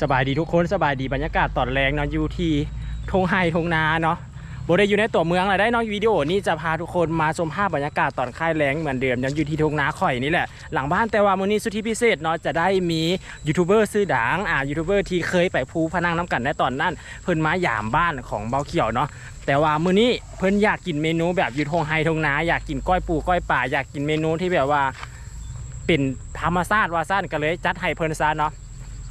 สบายดีทุกคนสบายดีบรรยากาศตอนแรงเนาะอยู่ที่ทงไฮทงนาเนาะบได้อยู่ในตัวเมืองเลยได้เน้องวิดีโอนี้จะพาทุกคนมาชมภาพบรรยากาศตอนค่ายแรงเหมือนเดิมยังอยู่ที่ทงนาข่อยนี่แหละหลังบ้านแต่ว่ามื้อนี้สุดที่พิเศษเนาะจะได้มียูทูบเบอร์ซื้อดังอ่ายูทูบเบอร์ที่เคยไปภูพนังน้ำกันในตอนนั้น เพิ่นมาหยามบ้านของเบาเขียวเนาะแต่ว่ามื้อนี้เพิ่นอยากกินเมนูแบบอยู่ทงไฮทงนา อยากกินก้อยปูก้อยป่าอยากกินเมนูที่แบบว่าเป็นธรรมชาติว่าสั้นก็เลยจัดให้เพิ่นซะเนาะ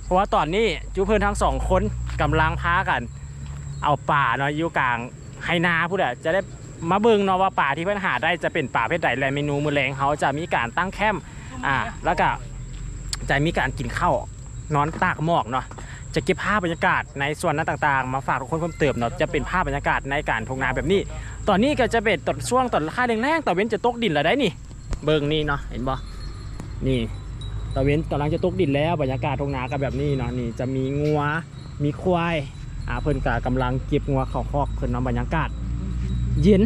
เพราะว่าตอนนี้จูเพิ่อนทั้งสองคนกำลังพากัน เอาป่าเนาะอยู่กลางไฮนาพูดอะจะได้มาเบิ่งเนาะว่าป่าที่เพิ่อนหาได้จะเป็นป่าเพศใดและเมนูมือแรงเขาจะมีการตั้งแคมป์อ่าแล้วก็จะมีการกินข้าวนอนตากหมอกเนาะจะเก็บภาพบรรยากาศในส่วนนั้นต่างๆ มาฝากทุกคนเพิ่มเติมเนาะจะเป็นภาพบรรยากาศในการทงนาแบบนี้ ตอนนี้ก็จะเป็นตอนช่วงตอนค่าแรงๆตอเว้นจะตกดินแล้วได้นี่ เบิ่งนี่เนาะเห็นบ่นี่ ตะเวนกำลังจะตกดินแล้วบรรยากาศทงนาก็แบบนี้เนาะนี่จะมีงัวมีควายอ่าเพิ่นก็กำลังเก็บงัวเข้าคอกเพิ่นเนาะบรรยากาศเย็น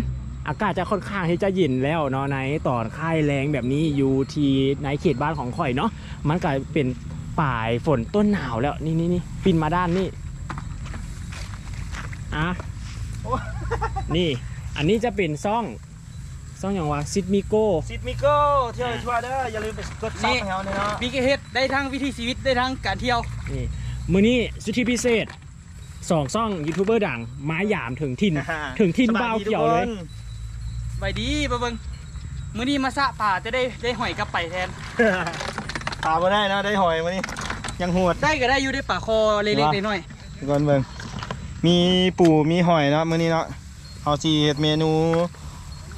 อากาศจะค่อนข้างที่จะเย็นแล้วเนาะในตอนค่ายแรงแบบนี้อยู่ที่ในเขตบ้านของข่อยเนาะมันก็เป็นปลายฝนต้นหนาวแล้วนี่นี่นี่ปินมาด้านนี่อะนี่ อันนี้จะเป็นซ่อง ซ่องอย่างว่าซิดมิโกซิดมิโก้เที่ยวทัวร์เด้ออย่าลืมไปกดซับให้เขาเนาะมีกเฮ็ดได้ทั้งวิถีชีวิตได้ทั้งการเที่ยวนี่มือนี้สุดที่พิเศษสองซ่องยูทูบเบอร์ดังไม้หยามถึงถิ่นถึงถิ่นเบ้าเขียวเลยไปดีบ่เบิ่งมื้อนี้มาสะป่าจะได้ได้หอยกลับไปแทนตาบ่ได้นะได้หอยมานี่ยังโหดได้ก็ได้อยู่ได้ป่าคอเล็กๆน้อยก่อนเบิ่งมีปูมีหอยเนาะมื้อนี้เนาะเอาสิเฮ็ดเมนู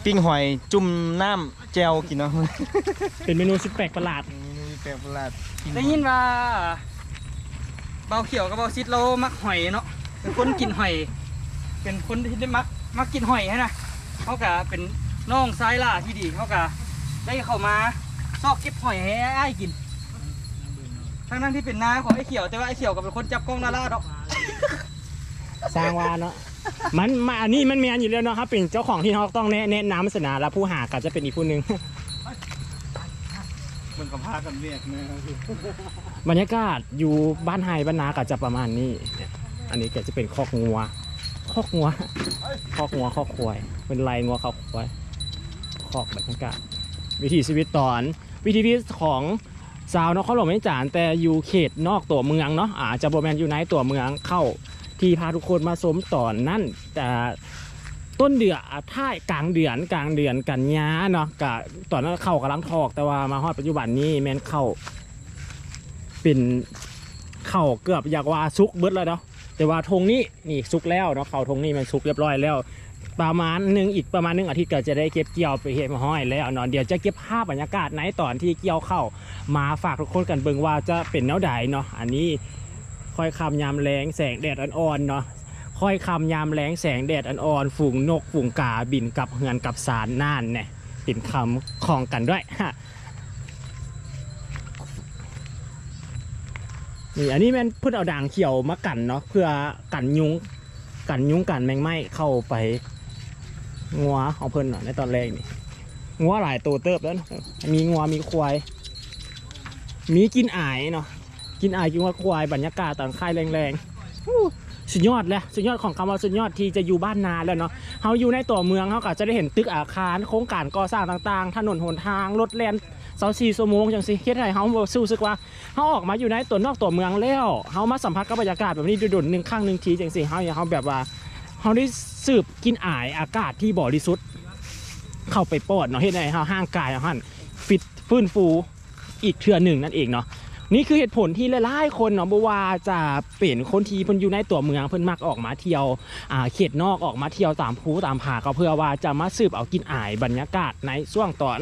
ปิ้งหอยจุ่มน้ำแจ่วกินเนาะเป็นเมนูสุดแปลกประหลาด เมนูแปลกประหลาดๆได้ยินว่าเบาเขียวกับเบาซิดเรามักหอยเนาะเป็นคนกินหอย เป็นคนที่ได้มักมักกินหอยฮะนะเขาก็เป็นน้องซ้ายล่าที่ดีเขาก็ได้เข้ามาซอกเก็บหอยให้อ้ายกินทั้งนั้นที่เป็นน้าของไอ้เขียวแต่ว่าไอ้เขียวก็เป็นคนจับกล้องดาราดอกสร้างว่าเนาะ มันมาอันนี้มันมีอันอยู่แล้วเนาะครับ เป็นเจ้าของที่เขาต้องแนะแนะนำเสนอแล้วผู้หาก็จะเป็นอีกผู้หนึ่ง มันก็พากันเวียกนะบรรยากาศอยู่บ้านไฮบ้านนาก็จะประมาณนี้เนี่ยอันนี้ก็จะเป็นคอกงัว คอกงัว คอกงัวคอกควาย เป็นไรงัวคอกควาย คอกบรรยากาศ วิถีชีวิตตอน วิถีชีวิตของสาวนครหลวงไม่จานแต่อยู่เขตนอกตัวเมืองเนาะอาจจะบแมนอยู่ในตัวเมืองเข้า ที่พาทุกคนมาสมต่อนนั่นแต่ต้นเดือนอะท้ายกลางเดือนกลางเดือนกันยาเนาะกะตอนนั้นเข้ากำลังทอกแต่ว่ามาฮอดปัจจุบันนี้แมนเข้าเป็นเข่าเกือบอยากว่าซุกเบิดแล้วเนาะแต่ว่าธงนี้นี่ซุกแล้วเนาะเข่าธงนี้มันซุกเรียบร้อยแล้ว ประมาณหนึ่งอีกประมาณหนึ่งอาทิตย์ก็จะได้เก็บเกี่ยวไปเห็ดห้อยแล้วเนาะเดี๋ยวจะเก็บภาพบรรยากาศในตอนที่เกี่ยวเข้ามาฝากทุกคนกันเบิ่งว่าจะเป็นแนวใดเนาะอันนี้ ค่อยคำยามแรงแสงแดดอ่อนๆเนาะค่อยคำยามแรงแสงแดดอ่อนๆฝูงนกฝูงกาบินกับเฮือนกับสารน่านเนี่ยเป็นคำของกันด้วยฮะนี่อันนี้แม่นเพื่อเอาด่างเขียวมากันเนาะเพื่อกันยุงกันยุงกันแมงไหม้เข้าไปงัวของเพิ่นเนาะในตอนแรกนี่งัวหลายตัวเติบแล้วนะมีงัวมีควายมีกินอายเนาะ กินอายกินว่าควายบรรยากาศตอนค่ายแรงๆสุดยอดเลยสุดยอดของคำว่าสุดยอดที่จะอยู่บ้านนาแล้วเนาะเขาอยู่ในตัวเมืองเขาก็จะได้เห็นตึกอาคารโครงการก่อสร้างต่างๆ ถนนหนทางรถแล่นเสาสี่ชั่วโมงจังสิเฮ็ดให้เขาบ่สู้สึกว่าเขาออกมาอยู่ในตัวนอกตัวเมืองแล้วเขามาสัมผัสกับบรรยากาศแบบนี้ดุดๆหนึ่งข้างหนึ่งทีจังสิเขาอย่างเขาแบบว่าเขาได้สืบกินอายอากาศที่บริสุทธิ์เข้าไปปอดเนาะเฮ็ดให้เขาห่างกายเขาหันฟิตฟื้นฟูอีกเทื่อหนึ่งนั่นเองเนาะ นี่คือเหตุผลที่หลายๆคนเนาะบว่าจะเป็นคนที่เพิ่นอยู่ในตัวเมืองเพิ่นมักออกมาเที่ยวอ่าเขตนอกออกมาเที่ยวตามภูตามผาก็เพื่อว่าจะมาสืบเอากินอายบรรยากาศในช่วงตอน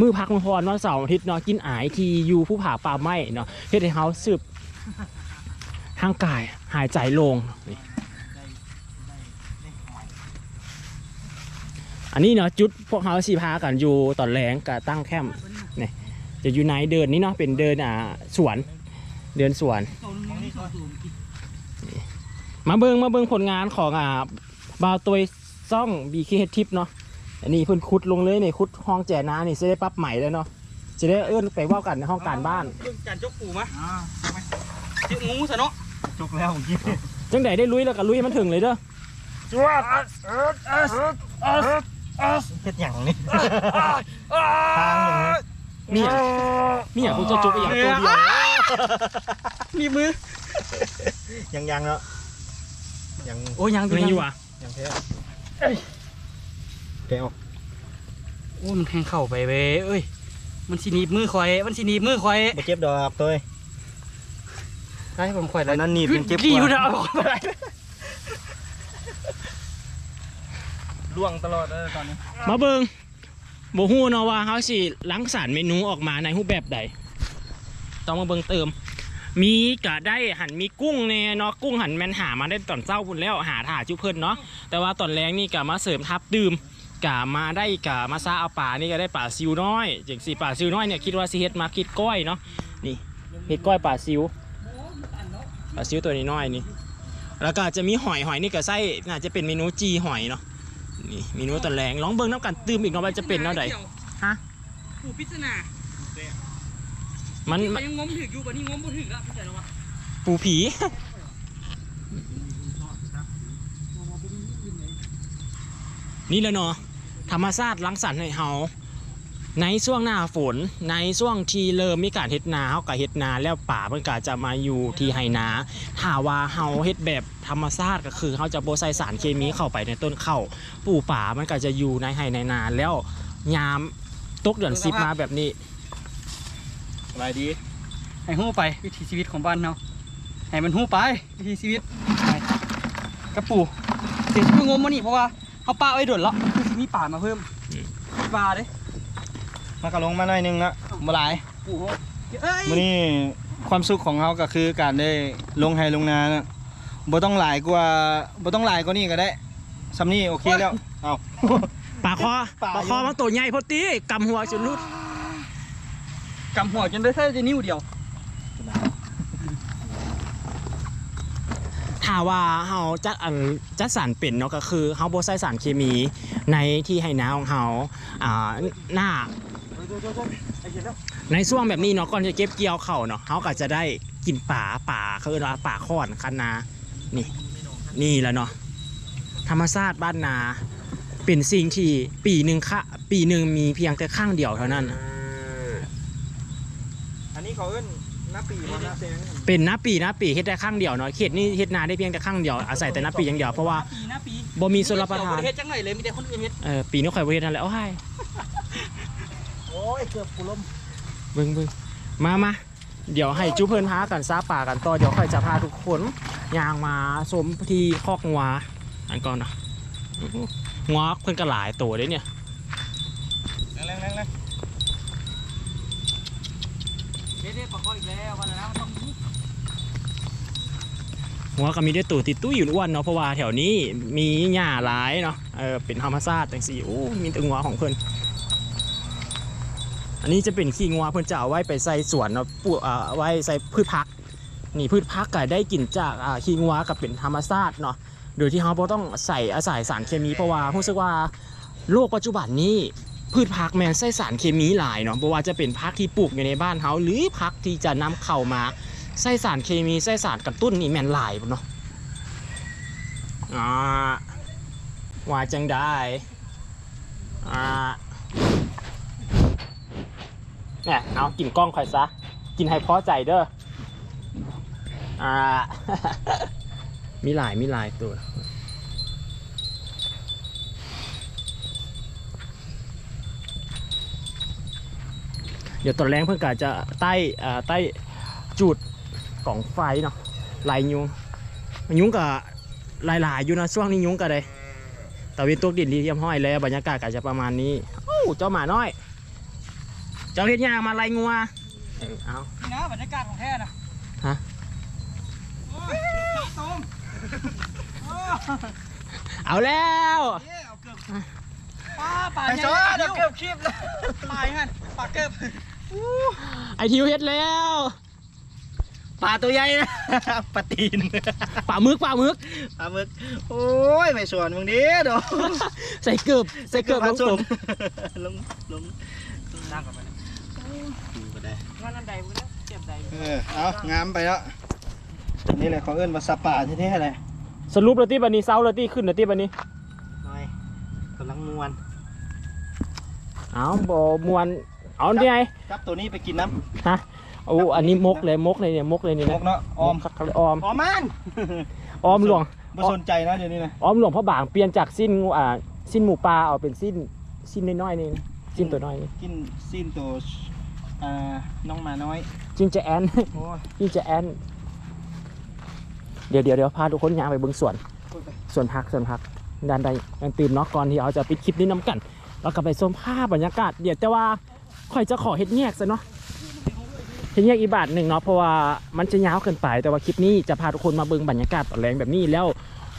มือพักมือพรวันเสาร์อาทิตย์เนาะกินอายที่อยู่ผู้ผาป่าไม้เนาะเฮ็ดให้เขาสืบทางกายหายใจโลงอันนี้เนาะจุดพวกเขาสีพากันอยู่ตอนแรงกับตั้งแคมป์ นี่จะอยู่ในเดินนี้เนาะเป็นเดินอ่าสวน เดินสวน มาเบิงมาเบิงผลงานของอ่าบาวตัวซ่องบีเคทิปเนาะอันนี้เพิ่นขุดลงเลยนี่ขุดห้องแจน้านี่จะได้ปรับใหม่แล้วเนาะจะได้เอื้อนไปเว่ากันในห้องการบ้านเรื่องการจกปูมะจิกงูซะเนาะจุกแล้วเมื่อกี้จังใดได้ลุยแล้วก็ลุยให้มันถึงเลยเด้อจวดเฮ็ดหยังนี่ทางอย่างนี้ มีอย่างมีอย่างพวกเจะจุกอีกอย่างตัวเดียวมีมือ ยังยังเนาะยังโอ้ยยังยังอยู่อะยังแพ้เอ้ยแพ้ออกโอ้มันแทงเข่าไปเว้ยเอ้ย มันสิหนีบมือคอย มันสิหนีบมือคอยบ่เจ็บดอกตัวเอ้ยให้ผมคอยอันนั้นหนีบยังเจ็บกดีว่าอยู่นะเอาไปล่วงตลอดเลยตอนนี้ มาเบิง บ่ฮู้เนาะว่าเฮาสิล้างสารเมนูออกมาในรูปแบบใดต้องมาเบิงเติม มีก็ได้หันมีกุ้งแน่เนาะกุ้งหันแมนหามาได้ตอนเช้าพุ่นแล้วหาถ่าจุเพิ่นเนาะแต่ว่าตอนแรงนี่ก็มาเสริมทับดื่มกะมาได้กะมาซาเอาป่านี่ก็ได้ป่าซิวน้อยจังสิป่าซิวน้อยเนี่ยคิดว่าสิเฮ็ดมาคิดก้อยเนาะนี่เฮ็ดก้อยป่าซิวป่าซิวตัวนี้น้อยนี่แล้วก็จะมีหอยหอยนี่ก็ใส่น่าจะเป็นเมนูจีหอยเนาะ นี่เมนูตอนแรงลองเบิ่งน้ำกันตื่มอีกเนาะว่าจะเป็นเนาะใดฮะผู้พิจารณามันมัมันนยังงมถึกอยู่ปะนี่งมบ่ถึกแล้วพี่ใจแล้ววะปูผีนี่แหละเนาะธรรมชาติล้างสรรค์ให้เฮา ในช่วงหน้าฝนในช่วงที่เริ่มมีการเฮ็ดนาเฮาก็เฮ็ดนาแล้วป่ามันก็จะมาอยู่ที่ไหนาถ้าว่าเฮาเฮ็ดแบบธรรมชาติก็คือเฮาจะบ่ใส่สารเคมีเข้าไปในต้นข้าวปูป่ามันก็จะอยู่ในไหในนาแล้วยามตกเดือนสิบมาแบบนี้สบายดี ให้หู้ไปวิถีชีวิตของบ้านเราให้มันหู้ไปวิถีชีวิตไปกระปูเสียชื่องมมานี่เพราะว่าเขาป้าไว้ด่วนแล้วคือสิมีป่ามาเพิ่มอืมปลาเด้ มากระลงมาหน่อยหนึงละบ่หลายปูเขาเอ้ยมื้อนี้ความสุขของเราก็คือการได้ลงไห้ลงนานะบ่ต้องหลายกว่าบ่ต้องหลายกว่านี้ก็ได้ซำนี้โอเคแล้วเอาปลาคอปลาปลาคอมันตัวใหญ่พอตีกำหัวจนรุดกำหัวจนได้แค่จะนิ้วเดียวถ้าว่าเฮาจัดอันจัดสารเป็นเนาะก็คือเฮาบ่ใส่สารเคมีในที่ให้นาของเฮาอ่าหน้า ในช่วงแบบนี้เนาะก่อนจะเก็บเกี่ยวเข้าวเนาะเฮาก็จะได้กินป่าป่าเขาเรียกว่าป่าค้อนคันนา นี่ นี่แหละเนาะธรรมชาติบ้านนา เป็นสิ่งที่ปีหนึ่งค่ะปีหนึ่งมีเพียงแต่ข้างเดียวเท่านั้น อันนี้เขาเอิ้นน้าปีบ่น้าแซงเป็นนาปีนาปีเฮ็ดได้ข้างเดียวเนาะเขตนี้เฮ็ดนาได้เพียงแต่ข้างเดียวอาศัยแต่นาปีอย่างเดียวเพราะว่าปีนะปีบ่มีชลประทานเฮ็ดจังไหนเลยมีแต่คนอื่นเฮ็ดเออปีนี้ข่อยบ่เฮ็ดนั่นแหละโอ้ยโอ้ ยเกือบกูล้มเบิ่งเบิ่งมามาเดี๋ยวให้จุเพิ่นพากันซาป่ากันต่อเดี๋ยวค่อยจะพาทุกคนย่างมาชมที่คอกงัวอันก่อนเนาะอื้อหืองัวเพิ่นก็หลายตัวเด้เนี่ยแรงๆๆเด็ดๆปลาคออีกแล้ววันละต้องมีงัวก็มีได้ตัวติดตู้อยู่อ้วนเนาะเพราะว่าแถวนี้มีหญ้าหลายเนาะเออเป็นธรรมชาติจังซี่โอ้มีแต่งัวของเพิ่น อันนี้จะเป็นขี้งัวเพิ่อนจะเอาไว้ไปใส่สวนเนาะปลูกอ่าไว้ใส่พืชผัก นี่พืชผักก็ได้กลิ่นจากอ่าขี้งัวกับเป็นธรรมชาติเนาะโดยที่เราต้องใส่อาศัยสารเคมีเพราะว่ารู้สึกว่าโลกปัจจุบันนี้พืชผักแมนใส่สารเคมีหลายเนาะบ่ว่าจะเป็นผักที่ปลูกอยู่ในบ้านเฮาหรือผักที่จะนำเข้ามาใส่สารเคมีใส่สารกระตุ้นนี่แมนหลายเนาะอ่าว่าจังได้อ่า เนี่ยเอากินกล้องคอยซะ กินให้พอใจเด้ออ่า มีหลายมีหลายตัว เดี๋ยวตอนแรงเพื่อนกาจะใต้อ่าใต้จุดกล่องไฟเนาะลายยุงยุงกับลายหลายอยู่นะช่วงนี้ยุงกับเลยตะวันตกดินดีเยี่ยมห้อยแล้วบรรยากาศก็จะประมาณนี้โอ้เจ้าหมาน้อย เจ้าเฮ็ดยางมาลายงัวเออเอานี่นะบรรยากาศของแท้นะฮะโอ้ยขาตมโอ้ยเอาแล้วเอ้ยเอาเกือบป้าป่าไปใหญ่ซะเดี๋ยวเกือบคลิปแล้วปลายฮันปลาเกือบไอทิวเฮ็ดแล้วปลาตัวใหญ่นะ ปลาตีนป่ามึกป่ามึก ปลาหมึกโอ้ยไม่สวนมึงดิเดอใส่เกือบใส่เกือบลงผมลงลงนั่งกันไป เลยดูก็ได้งานอันใดมึงเนี่ยเจ็บใดเออเอางามไปแล้วนี่แหละเขาเอิ้นว่าสปาแท้ๆเลยสรุปเลยที่บันนี้เซาเลยที่ขึ้นเลยที่บันนี้น้อยกำลังมวนเอาบอมวนเอาเนี่ยไงจับตัวนี้ไปกินน้ฮะโอ้อันนี้มกเลยมกเลยเนี่ยมกเลยนี่ำมนะกเนาะออมคักๆออมออมมันออมหลวงบ่สนใจนะเดี๋ยวนี้นะออมหลวงพระบางเปลี่ยนจากสิ้นงูอ่าสิ้นหมูปลาเอาเป็นสิ้นสิ้นน้อยๆนี่นะสิ้นตัวน้อยนี่กินซีนตัว อ่าน้องหมาน้อย จินจะแอนโอ้ยจินจะแอนเดี๋ยวเดี๋ยวเดี๋ยวพาทุกคนย้างไปเบิ่งสวนสวนพักสวนพักด้านใดมันตื่นเนาะก่อนที่เราจะปิดคลิปนี้น้ำกันเราก็ไปชมภาพบรรยากาศเดี๋ยวแต่ว่าค่อยจะขอเฮ็ดแยกซะเนาะเฮ็ดแยกอีกบาทหนึ่งเนาะเพราะว่ามันจะยาวเกินไปแต่ว่าคลิปนี้จะพาทุกคนมาเบิ่งบรรยากาศตอนแรงแบบนี้แล้ว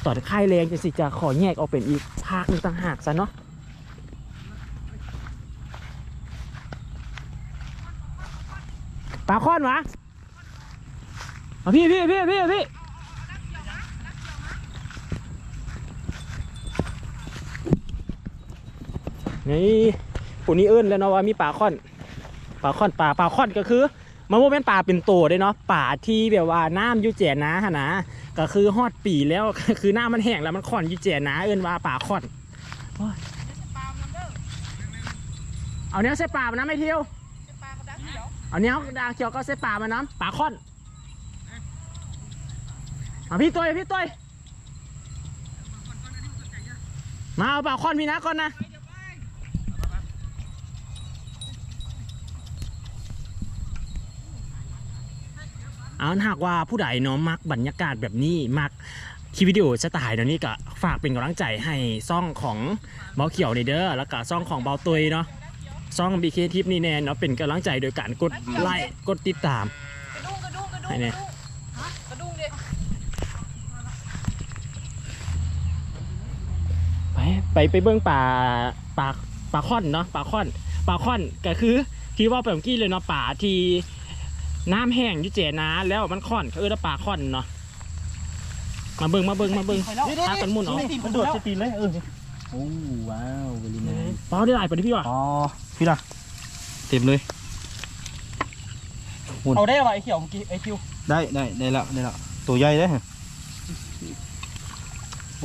ตอนค่ายแรงจะสิจะขอแยกเอาเป็นอีกภาคหนึงต่างหากซะเนาะ ปลาค้อนวะมาพี่พี่พี่พี่พี่นี่ปุ่นี้เอิ้นแล้วเนาะว่ามีปลาค้อนปลาค้อนปลาปลาค้อนก็คือมันโมเป็นปลาเป็นโตได้เนาะปลาที่แบบว่าน้ำยุ่แจนะฮะนะก็คือฮอดปีแล้วคือน้ำมันแห้งแล้วมันค้อนยุ่แจนะเอิ้นว่าปลาค้อนเอาเนี้ยใส่ปลามานะไม่เที่ยว อาเนี้ยดาเขียวก็เส้ป่ามาน้ำป่าค่อนมาพี่ตัวพี่ตัวมาเอาป่าค่อนพี่นะก่อนนะเอาหากว่าผู้ใดเนาะมักบรรยากาศแบบนี้มักคลิปวิดีโอสไตล์เดี๋ยวนี้ก็ฝากเป็นกำลังใจให้ซ่องของเบาเขียวในเด้อแล้วก็ซ่องของเบาตุยเนาะ ซ่อง BK ทิปนี่แน่เนาะเป็นกำลังใจโดยการกดไลค์กดติดตามกระดุงกระดุงกระดุงให้แน่กระดุงดิไปไปไปเบื้องป่าป่าป่าค่อนเนาะป่าค่อนป่าค่อนก็คือที่ว่าไปเมื่อกี้เลยเนาะป่าที่น้ำแห้งอยุ่เจนะแล้วมันค่อนเขาเออแล้วป่าค่อนเนาะมาเบิ่งมาเบิ่งมาเบิ่งพากันหมุนเอามันโดดสตีนเลยเออโอ้ว้าวเวลีนายเปล่าได้หลายปะดิพี่วะอ๋อ พี่ล่ะเต็มเลยเอาได้ป่ะไอ้เขียวเมื่อกี้ไอ้คิวได้ได้ได้แล้วได้แล้วตัวใหญ่เลย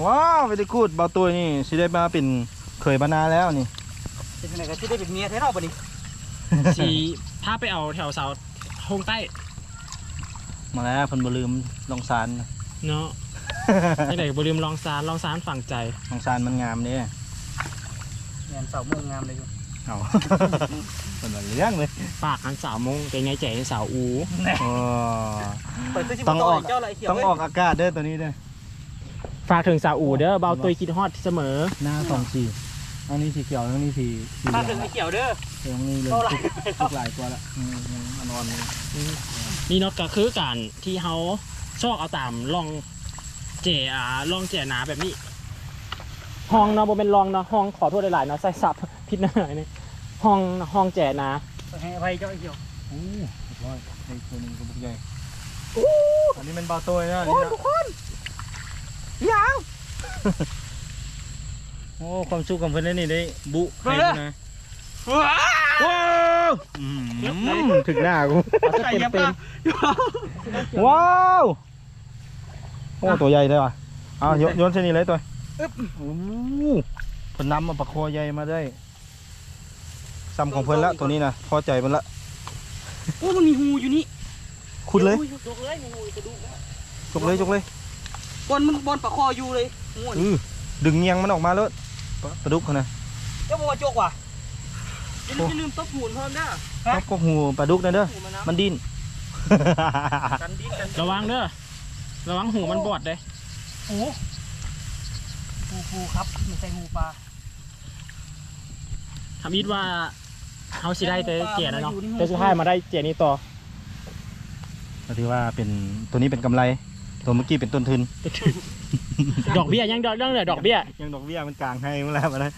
ว้าวไปได้กูดเบาตัวนี่สิได้มาเป็นเคยบรรณาแล้วนี่เป็นยังไงก็ที่ได้เป็นเมียแท้เนาะป่ะนี่สีถ้าไปเอาแถวเสาทงใต้ มาแล้วเพันบลืมลองซานเนาะไม่ไหนบลืมลองซานลองซานฝังใจลองซานมันงามเนี่ยงานเสาเมืองงามเลยอยู่ เอาเป็นแบบเลี้ยงเลยปากหันสาวมงเป็นไงใจสาวอูอ๋อเปิดซื้อชิต้บองต่อออกเจ้าละไอ้เขียวต้องออกอากาศเด้อตัวนี้เด้อฝากถึงสาวอูเด้อเบาตุยคิดฮอดเสมอหน้าสองสีอันนี้สีเขียวอันนี้สีสีถ้าเหลืถึองงไอ้เขียวเด้อตรงนี้เลยเท่าไหร่ทุกหลายตัวละอืมมันอ่อนเลยนี่เนาะก็คือการที่เขาชอบเอาตามลองเจอ่าลองเจหนาแบบนี้ ห้องเนาะบ่เป็นลองเนาะห้องขอโทษหลายๆเนาะใส่ซับผิดหน่อยนี่ห้องห้องแจหนาให้อภัยเจ้าไอ้เขียวโอ้เรียบร้อยในตัวหนึงกระบุกใหญ่อันนี้เป็นเบาตัวนะอันนี้นะยังโอ้ความสุขของเพื่อนได้นี่ได้บุให้เพิ่นนะว้าว้าวอืมถึงหน้ากูเอาซะเต็มเต็มว้าวโอ้ตัวใหญ่เลยว่ะเอาโยนโยนเส้นนี้เลยตัว โอ้เพิ่นนำมาปลาคอใหญ่มาได้ซ้ำของเพิ่นละตัวนี้นะพอใจมันละโอ้มันมีหูอยู่นี่ขุดเลยจกเลยหูกระดูกจกเลยจกเลยบอลมันบอลปะคออยู่เลยหูเออดึงเงียงมันออกมาเลยปลาปลาดุกเขานะเจ้าบอกว่าจกว่ะอย่าลืมอย่าลืมตบหูนเพิ่มเด้อต้องกกหูปลาดุกนะเด้อหูมันนะมันดิ้นกันดิ้นกันระวังเด้อระวังหูมันบอดเลยหู หูหูครับไม่ใช่หูปลาทำอิดว่าเขาสิได้แต่เจนะเนาะแต่สุดท้ายมาได้เจนี้ต่อก็ถือว่าเป็นตัวนี้เป็นกำไร ตัวเมื่อกี้เป็นต้นทุน ดอกเบี้ยยังดอกเรื่องเลยดอกเบี้ยยังดอกเบี้ยมันกลางให้มาแล้วมาแล้ว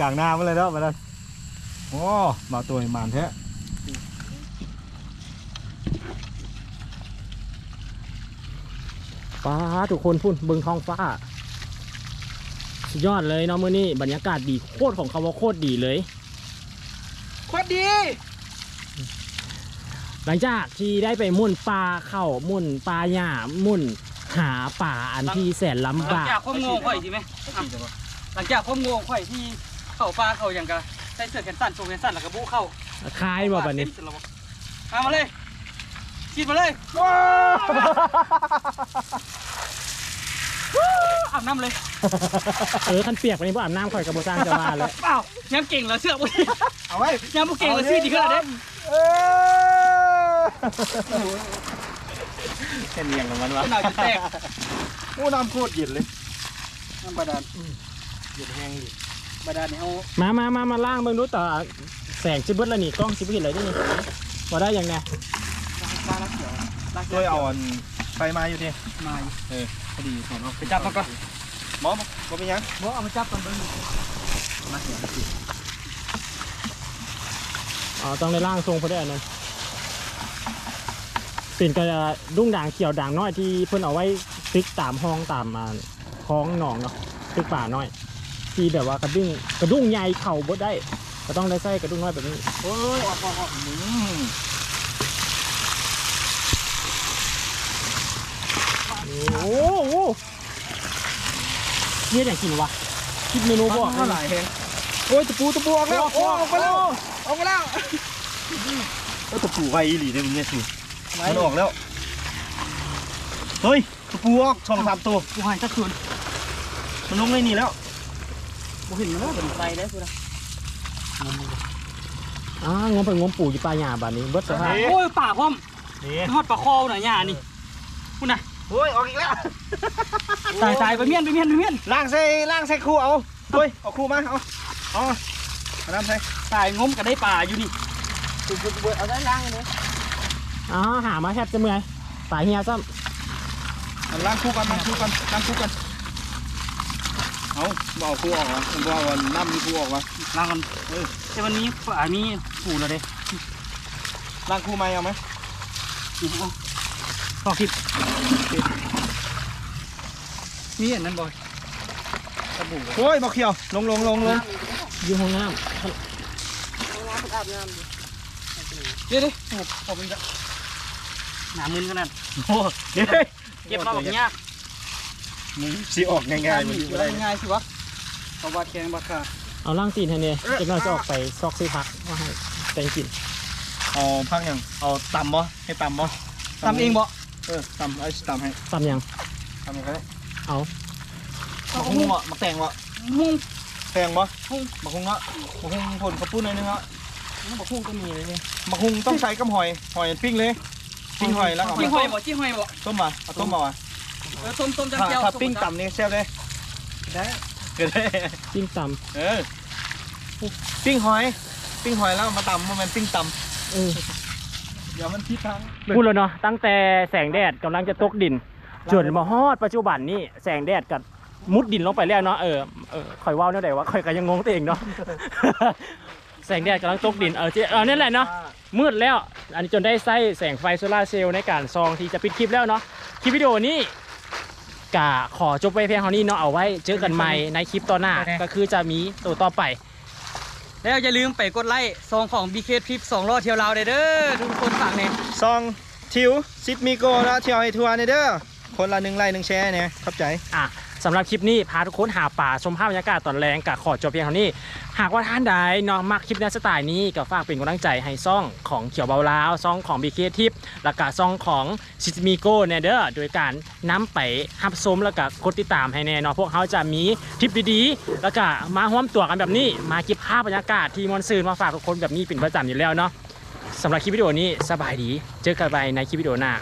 กลางหน้ามาเลยแล้วมาแล้วโอ้มาตัวมานแท้ฟ้าทุกคนพุ่นเบิ่งท้องฟ้า สุดยอดเลยเนาะมื้อนี้บรรยากาศดีโคตรของคำว่าโคตรดีเลย โคตรดี หลังจากที่ได้ไปมุ่นปลาเข้ามุ่นปลาหญ้ามุ่นหาป่าอันที่แสนหลังลำบากจากความโง่ข่อยใช่ไหมอะหลังจากความโง่ข่อยที่เข้าปลาเข้าอย่างกะใส่เสื้อแขนสั้นโชว์แขนสั้นแล้วก็บุเข้าคลายบ่บัดนี้มามาเลยฉีดมาเลย อาบน้ำเลยเออคันเปียกวันนี้พวกอาบน้ำข่อยกับโบสร้างจะว่าเลยเปล่ายังเก่งเหรอเสื้อบุเอาไว้ยังบุเก่งเหรอซี่ดีขึ้นแล้วเด้เออแค่เนียงของมันวะหนาวจะแตกโอ้น้ำโคตรเย็นเลยน้ำบาดาลเย็นแห้งดิบาดาลนี่เอามามามามาล่างเบิ่งดูต่อแสงจิบเบิดแล้วนี่กล้องจิบเห็นอะไรได้นี่บ่ได้ยังไงปลาลักเขียวลักช่วยเอาอัน ไฟมาอยู่ดิมาเออพอดีถอนออกไปจับมันก่อนหมอบ่บ่เป็นหยังบ่เอามาจับมันเบิ่งมาเสียสิอ๋อต้องได้ล่างทรงพอได้อันนั้นเป็นกระดุ้งด่างเขียวด่างน้อยที่เพิ่นเอาไว้ติ๊กตามห้องตามมาคลองหนองเนาะติ๊กป่าน้อย ที่แบบว่ากระดุ้งกระดุ้งใหญ่เข่าบดได้ ก็ต้องได้ใส่กระดุ้งน้อยแบบนี้โอ้ยออกออกออก อืม โอ้โหเนี่ยอย่างกินวะคิดเมนูบอกเท่าไหร่แห้งโอ้ยตะปูตะปูออกแล้วโอ้ออกไปแล้วออกไปแล้วโอ้ตะปูไวอีหลีเด้มึงเนี่ยสิมันออกแล้วเฮ้ยตะปูออกสองสามตัวกูหายสักส่วนมันลงในนี่แล้วกูเห็นมันแล้วเป็นไฟได้กูนะอ่างมไปงมปู่อยู่ปลายหญ้าบ้านนี้เบิดสภาพโอ้ยป่าพร้อมนี่ทอดปลาคอหน่อยหญ้านี่กูน่ะ โอ้ยออกอีกแล้วตายตายไปเมียนไปเมียนไปเมียนล่างใส่ล่างใส่คู่เอาเฮ้ยเอาคู่มาเอาเอาเอาน้ำใส่ตายงมกันได้ป่าอยู่นี่เอาได้ล่างเลยอ๋อหามาแทบจะเมื่อยปลายเฮียซ้เอาล่างคู่กันล่างคู่กันล่างคู่กันเอาบ่เอาคู่ออกวะผมว่าวันน้ำมีคู่ออกวะล้างกันเออแต่วันนี้ป่ามีผูแล้วเด้ล่างคู่ไหมเอาไหมนี่เอา พอคลิปมีอันนั้นบ่อยกระบุกโอ้ยบอกเขียว ลงลงลงลงำอยู่ห้องน้เดี๋ยวเดี๋ยวโอ้พอเป็นจะหนามึนขนาดโอ้เดี๋ยวเก็บมาแบบยากมึงสิออกง่ายๆมันอยู่เก็บได้มาง่ายสิวะเพราะว่าแกงบักค่ะำเอาล่างตีนให้เนี่ยเด็กน้อยจะออกไปซอกซื้อพักว่าให้แต่งกินเอาพักยังเอาตำบ่ให้ตำบ่ทำเองบ่ เออตำไอ้ตำให้ตำยังทำยังไงเอามะฮุงบ่มะแตงบ่มุ่งแตงบ่ฮุงมะฮุงเนาะมะฮุงผลข้าวปุ้นหน่อยนึงเนาะบักหุ่งก็มีเลยนี่มะฮุงต้องใส่กับหอย หอยปิ้งเลย ปิ้งหอยแล้วเอาจี้มาหอยบ่จี้หอยบ่ต้มมาเอาต้มมาว่ะเออต้มต้มจังถ้าเจียวถ้าปิ้งต่ำนี่แซ่บเลยได้เกิดได้จิ้มตเออปิ้งหอย ปิ้งหอยแล้วเอามาตำมันเป็นปิ้งตำเออำ เดี๋ยวมันทิศทางพูดแล้วเนาะตั้งแต่แสงแดดกำลังจะตกดินจนมาฮอดปัจจุบันนี่แสงแดดกับมุดดินลงไปแล้วเนาะเออเออคอยเว้าแนวใดวะคอยก็ยังงงตัวเองเนาะ แสงแดดกำลังตกดินเออเจเออนั่นแหละเนาะมืดแล้ว อันนี้จนได้ใส่แสงไฟโซลาร์เซลล์ในการซองที่จะปิดคลิปแล้วเนาะคลิปวิดีโอนี้กะขอจบไปเพียงเท่านี้เนาะเอาไว้เจอกันใหม่ในคลิปต่อหน้าก็คือจะมีตัวต่อไป แล้วอย่าลืมไปกดไลค์ซองของ BK Trip 2ล้อเที่ยวลาวได้เด้อทุกคนฝากเนี่ยซองทิวซิดมิโกแล้วเที่ยวให้ทัวร์เนี่ยเด้อคนละหนึ่งไลค์หนึ่งแชร์เนี่ยขอบใจอะ สำหรับคลิปนี้พาทุกคนหาป่าชมภาพบรรยากาศตอนแรงกับขอจบเพียงเท่านี้ หากว่าท่านใดเนาะมักคลิปในสไตล์นี้ก็ฝากเป็นกำลังใจให้ซ่องของเขียวเบาลาวซ่องของ BK ทิปแล้วก็ซ่องของซิสมิโกเนเดอร์โดยการนำไปฮับชมแล้วก็กดติดตามให้แน่เนาะพวกเขาจะมีทริปดีๆ แล้วก็มาร่วมตัวกันแบบนี้ มาเก็บภาพบรรยากาศที่มอนซืนมาฝากทุกคนแบบนี้เป็นประจำอยู่แล้วเนาะสำหรับคลิปวิดีโอนี้สบายดี เจอกันไปในคลิปวิดีโอหน้า